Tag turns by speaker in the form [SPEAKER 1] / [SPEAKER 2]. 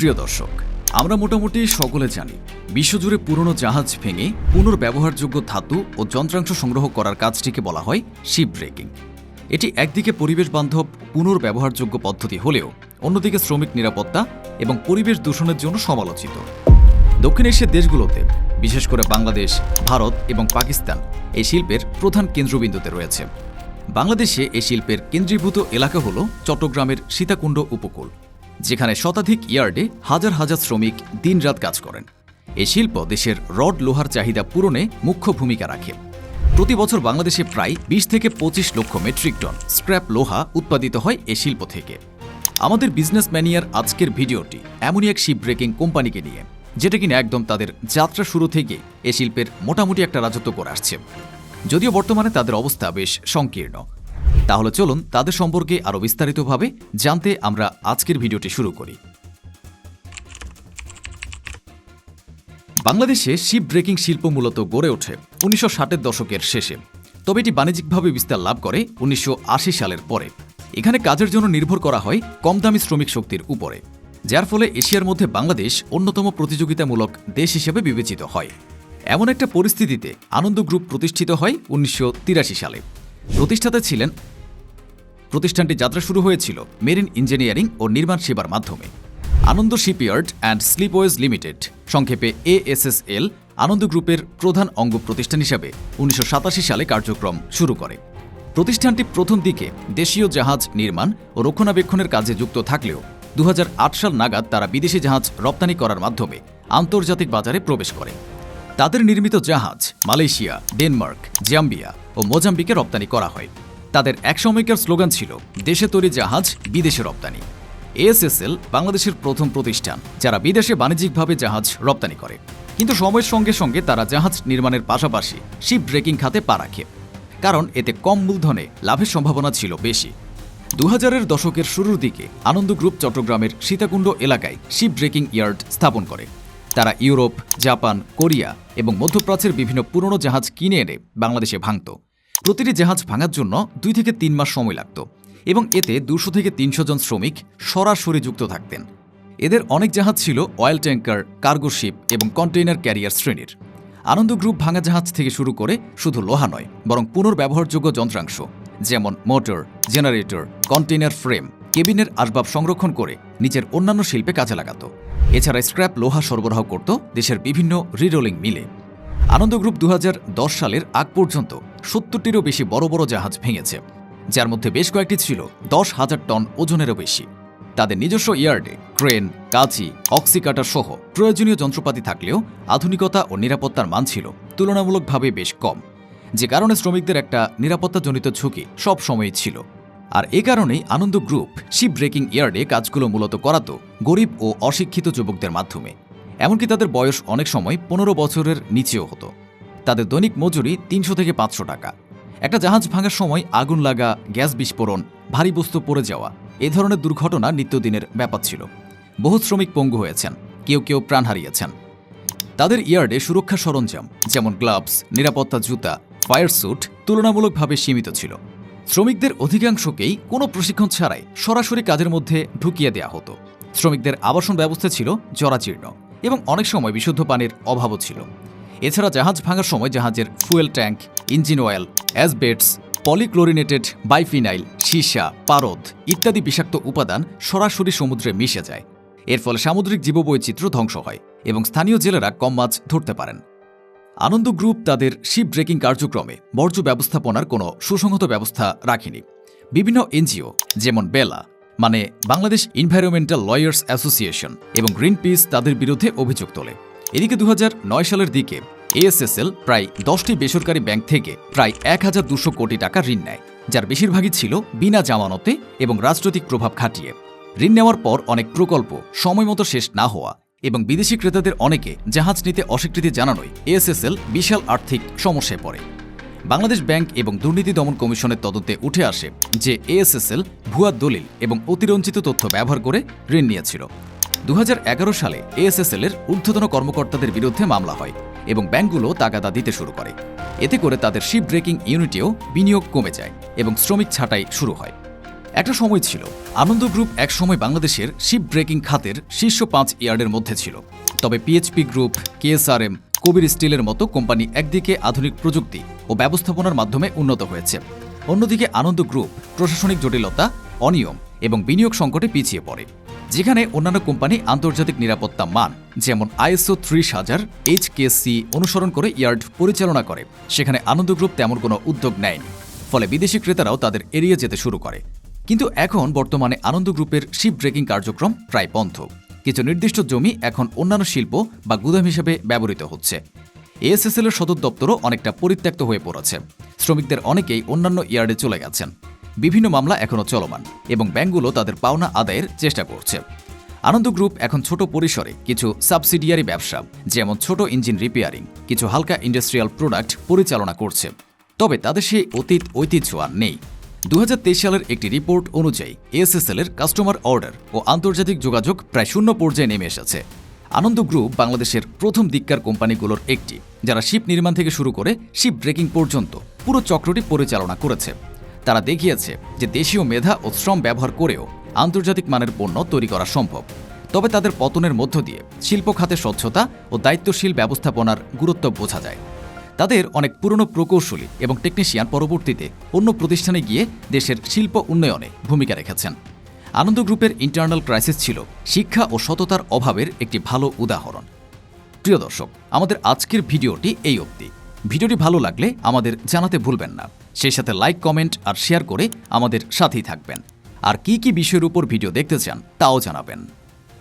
[SPEAKER 1] প্রিয় দর্শক, আমরা মোটামুটি সকলে জানি, বিশ্বজুড়ে পুরনো জাহাজ ভেঙে পুনর্ব্যবহারযোগ্য ধাতু ও যন্ত্রাংশ সংগ্রহ করার কাজটিকে বলা হয় শিপ ব্রেকিং। এটি একদিকে পরিবেশ বান্ধব পুনর্ব্যবহারযোগ্য পদ্ধতি হলেও অন্যদিকে শ্রমিক নিরাপত্তা এবং পরিবেশ দূষণের জন্য সমালোচিত। দক্ষিণ এশিয়ার দেশগুলোতে, বিশেষ করে বাংলাদেশ, ভারত এবং পাকিস্তান, এই শিল্পের প্রধান কেন্দ্রবিন্দুতে রয়েছে। বাংলাদেশে এই শিল্পের কেন্দ্রীভূত এলাকা হল চট্টগ্রামের সীতাকুণ্ড উপকূল। যেখানে শতাধিক ইয়ার্ডে হাজার হাজার শ্রমিক দিনরাত কাজ করেন। এ শিল্প দেশের রড লোহার চাহিদা পূরণে মুখ্য ভূমিকা রাখে। প্রতি বছর বাংলাদেশে প্রায় বিশ থেকে পঁচিশ লক্ষ মেট্রিক টন স্ক্র্যাপ লোহা উৎপাদিত হয় এ শিল্প থেকে। আমাদের বিজনেস ম্যানিয়ার আজকের ভিডিওটি এমনই এক শিপ ব্রেকিং কোম্পানিকে নিয়ে, যেটা কিনা একদম তাদের যাত্রা শুরু থেকে এ শিল্পের মোটামুটি একটা রাজত্ব করে আসছে। যদিও বর্তমানে তাদের অবস্থা বেশ সংকীর্ণ। তাহলে চলুন তাদের সম্পর্কে আরও বিস্তারিতভাবে জানতে আমরা আজকের ভিডিওটি শুরু করি। বাংলাদেশে শিপ ব্রেকিং শিল্প মূলত গড়ে ওঠে উনিশশো ষাটের দশকের শেষে। তবে এটি বাণিজ্যিকভাবে বিস্তার লাভ করে উনিশশো আশি সালের পরে। এখানে কাজের জন্য নির্ভর করা হয় কম দামি শ্রমিক শক্তির উপরে, যার ফলে এশিয়ার মধ্যে বাংলাদেশ অন্যতম প্রতিযোগিতামূলক দেশ হিসেবে বিবেচিত হয়। এমন একটা পরিস্থিতিতে আনন্দ গ্রুপ প্রতিষ্ঠিত হয় উনিশশো তিরাশি সালে। প্রতিষ্ঠাতা ছিলেন প্রতিষ্ঠানটি যাত্রা শুরু হয়েছিল মেরিন ইঞ্জিনিয়ারিং ও নির্মাণ সেবার মাধ্যমে। Ananda shipyard and slipways limited, সংক্ষেপে এএসএসএল, আনন্দ গ্রুপের প্রধান অঙ্গ প্রতিষ্ঠান হিসাবে উনিশশো সাতাশি সালে কার্যক্রম শুরু করে। প্রতিষ্ঠানটি প্রথম দিকে দেশীয় জাহাজ নির্মাণ ও রক্ষণাবেক্ষণের কাজে যুক্ত থাকলেও দু হাজার আট সাল নাগাদ তারা বিদেশি জাহাজ রপ্তানি করার মাধ্যমে আন্তর্জাতিক বাজারে প্রবেশ করে। তাদের নির্মিত জাহাজ মালয়েশিয়া, ডেনমার্ক, জাম্বিয়া ও মোজাম্বিকে রপ্তানি করা হয়। তাদের একসময়কার স্লোগান ছিল, দেশে তৈরি জাহাজ, বিদেশে রপ্তানি। এএসএসএল বাংলাদেশের প্রথম প্রতিষ্ঠান, যারা বিদেশে বাণিজ্যিকভাবে জাহাজ রপ্তানি করে। কিন্তু সময়ের সঙ্গে সঙ্গে তারা জাহাজ নির্মাণের পাশাপাশি শিপ ব্রেকিং খাতে পা রাখে। কারণ এতে কম মূলধনে লাভের সম্ভাবনা ছিল বেশি। দু হাজারের দশকের শুরুর দিকে আনন্দ গ্রুপ চট্টগ্রামের সীতাকুণ্ড এলাকায় শিপ ব্রেকিং ইয়ার্ড স্থাপন করে। তারা ইউরোপ, জাপান, কোরিয়া এবং মধ্যপ্রাচ্যের বিভিন্ন পুরনো জাহাজ কিনে এনে বাংলাদেশে ভাঙত। প্রতিটি জাহাজ ভাঙার জন্য দুই থেকে তিন মাস সময় লাগত এবং এতে দুশো থেকে তিনশো জন শ্রমিক সরাসরি যুক্ত থাকতেন। এদের অনেক জাহাজ ছিল অয়েল ট্যাঙ্কার কার্গো শিপ এবং কন্টেইনার ক্যারিয়ার শ্রেণির। আনন্দ গ্রুপ ভাঙা জাহাজ থেকে শুরু করে শুধু লোহা নয়, বরং পুনর্ব্যবহারযোগ্য যন্ত্রাংশ, যেমন মোটর জেনারেটর কন্টেইনার ফ্রেম কেবিনের আসবাব সংরক্ষণ করে নিজের অন্যান্য শিল্পে কাজে লাগাত। এছাড়া স্ক্র্যাপ লোহা সরবরাহ করত দেশের বিভিন্ন রিরোলিং মিলে আনন্দ গ্রুপ দু হাজার দশ সালের আগ পর্যন্ত সত্তরটিরও বেশি বড় বড় জাহাজ ভেঙেছে, যার মধ্যে বেশ কয়েকটি ছিল দশ হাজার টন ওজনেরও বেশি। তাদের নিজস্ব ইয়ার্ডে ক্রেন, কাঁচি অক্সিকাটার সহ প্রয়োজনীয় যন্ত্রপাতি থাকলেও আধুনিকতা ও নিরাপত্তার মান ছিল তুলনামূলকভাবে বেশ কম, যে কারণে শ্রমিকদের একটা নিরাপত্তাজনিত ঝুঁকি সব সময়ই ছিল। আর এ কারণেই আনন্দ গ্রুপ শিপ ব্রেকিং ইয়ার্ডে কাজগুলো মূলত করাতো গরিব ও অশিক্ষিত যুবকদের মাধ্যমে। এমনকি তাদের বয়স অনেক সময় পনেরো বছরের নিচেও হতো। তাদের দৈনিক মজুরি তিনশো থেকে পাঁচশো টাকা। একটা জাহাজ ভাঙার সময় আগুন লাগা, গ্যাস বিস্ফোরণ, ভারী বস্তু পড়ে যাওয়া, এ ধরনের দুর্ঘটনা নিত্যদিনের ব্যাপার ছিল। বহু শ্রমিক পঙ্গু হয়েছেন, কেউ কেউ প্রাণ হারিয়েছেন। তাদের ইয়ার্ডে সুরক্ষা সরঞ্জাম, যেমন গ্লাভস, নিরাপত্তা জুতা, ফায়ার স্যুট, তুলনামূলকভাবে সীমিত ছিল। শ্রমিকদের অধিকাংশকেই কোনো প্রশিক্ষণ ছাড়াই সরাসরি কাজের মধ্যে ঢুকিয়ে দেওয়া হতো। শ্রমিকদের আবাসন ব্যবস্থা ছিল জরাজীর্ণ। এবং অনেক সময় বিশুদ্ধ পানির অভাবও ছিল। এছাড়া জাহাজ ভাঙার সময় জাহাজের fuel tank, engine oil, asbestos, polychlorinated biphenyl, সীসা, পারদ ইত্যাদি বিষাক্ত উপাদান সরাসরি সমুদ্রে মিশে যায়। এর ফলে সামুদ্রিক জীববৈচিত্র্য ধ্বংস হয় এবং স্থানীয় জেলেরা কম মাছ ধরতে পারেন। আনন্দ গ্রুপ তাদের শিপ ব্রেকিং কার্যক্রমে বর্জ্য ব্যবস্থাপনার কোনো সুসংহত ব্যবস্থা রাখেনি। বিভিন্ন এনজিও, যেমন বেলা মানে বাংলাদেশ এনভায়রনমেন্টাল লয়ার্স অ্যাসোসিয়েশন এবং গ্রিন পিস তাদের বিরুদ্ধে অভিযোগ তোলে। এদিকে দু হাজার নয় সালের দিকে এএসএসএল প্রায় দশটি বেসরকারি ব্যাংক থেকে প্রায় এক হাজার দুশো কোটি টাকা ঋণ নেয়, যার বেশিরভাগই ছিল বিনা জামানতে এবং রাজনৈতিক প্রভাব খাটিয়ে। ঋণ নেওয়ার পর অনেক প্রকল্প সময়মতো শেষ না হওয়া এবং বিদেশি ক্রেতাদের অনেকে জাহাজ নিতে অস্বীকৃতি জানানোয় এএসএসএল বিশাল আর্থিক সমস্যায় পড়ে। বাংলাদেশ ব্যাংক এবং দুর্নীতি দমন কমিশনের তদন্তে উঠে আসে যে এএসএসএল ভুয়া দলিল এবং অতিরঞ্জিত তথ্য ব্যবহার করে ঋণ নিয়েছিল। দু হাজার এগারো সালে এএসএসএল এর ঊর্ধ্বতন কর্মকর্তাদের বিরুদ্ধে মামলা হয় এবং ব্যাংকগুলো তাগাদা দিতে শুরু করে। এতে করে তাদের শিপ ব্রেকিং ইউনিটেও বিনিয়োগ কমে যায় এবং শ্রমিক ছাঁটাই শুরু হয়। একটা সময় ছিল, আনন্দ গ্রুপ একসময় বাংলাদেশের শিপ ব্রেকিং খাতের শীর্ষ পাঁচ ইয়ার্ডের মধ্যে ছিল। তবে পিএইচপি গ্রুপ, কেএসআরএম কবির স্টিলের মতো কোম্পানি একদিকে আধুনিক প্রযুক্তি ও ব্যবস্থাপনার মাধ্যমে উন্নত হয়েছে। অন্যদিকে আনন্দ গ্রুপ, প্রশাসনিক জটিলতা, অনিয়ম এবং বিনিয়োগ সংকটে পিছিয়ে পড়ে। যেখানে অন্যান্য কোম্পানি আন্তর্জাতিক নিরাপত্তা মান, যেমন আইএসও ত্রিশ হাজার এইচকেসি অনুসরণ করে ইয়ার্ড পরিচালনা করে। সেখানে আনন্দ গ্রুপ তেমন কোনো উদ্যোগ নেয়নি। ফলে বিদেশি ক্রেতারাও তাদের এড়িয়ে যেতে শুরু করে। কিন্তু এখন বর্তমানে আনন্দ গ্রুপের শিপ ব্রেকিং কার্যক্রম প্রায় বন্ধ। কিছু নির্দিষ্ট জমি এখন অন্যান্য শিল্প বা গুদাম হিসেবে ব্যবহৃত হচ্ছে। এএসএসএল এর সদর দপ্তরও অনেকটা পরিত্যক্ত হয়ে পড়েছে। শ্রমিকদের অনেকেই অন্যান্য ইয়ার্ডে চলে গেছেন। বিভিন্ন মামলা এখনও চলমান এবং ব্যাংকগুলো তাদের পাওনা আদায়ের চেষ্টা করছে। আনন্দ গ্রুপ এখন ছোট পরিসরে কিছু সাবসিডিয়ারি ব্যবসা, যেমন ছোট ইঞ্জিন রিপেয়ারিং, কিছু হালকা ইন্ডাস্ট্রিয়াল প্রোডাক্ট পরিচালনা করছে। তবে তাদের সেই অতীত ঐতিহ্য আর নেই। দু হাজার তেইশ সালের একটি রিপোর্ট অনুযায়ী এএসএসএল এর কাস্টমার অর্ডার ও আন্তর্জাতিক যোগাযোগ প্রায় শূন্য পর্যায়ে নেমে এসেছে। আনন্দ গ্রুপ বাংলাদেশের প্রথম দিককার কোম্পানিগুলোর একটি, যারা শিপ নির্মাণ থেকে শুরু করে শিপ ব্রেকিং পর্যন্ত পুরো চক্রটি পরিচালনা করেছে। তারা দেখিয়েছে যে দেশীয় মেধা ও শ্রম ব্যবহার করেও আন্তর্জাতিক মানের পণ্য তৈরি করা সম্ভব। তবে তাদের পতনের মধ্য দিয়ে শিল্প খাতে স্বচ্ছতা ও দায়িত্বশীল ব্যবস্থাপনার গুরুত্ব বোঝা যায়। তাদের অনেক পুরনো প্রকৌশলী এবং টেকনিশিয়ান পরবর্তীতে অন্য প্রতিষ্ঠানে গিয়ে দেশের শিল্প উন্নয়নে ভূমিকা রেখেছেন। আনন্দ গ্রুপের ইন্টারনাল ক্রাইসিস ছিল শিক্ষা ও সততার অভাবের একটি ভালো উদাহরণ। প্রিয় দর্শক, আমাদের আজকের ভিডিওটি এই অবধি। ভিডিওটি ভালো লাগলে আমাদের জানাতে ভুলবেন না। সেই সাথে লাইক কমেন্ট আর শেয়ার করে আমাদের সাথেই থাকবেন। আর কি কি বিষয়ের উপর ভিডিও দেখতে চান, তাও জানাবেন।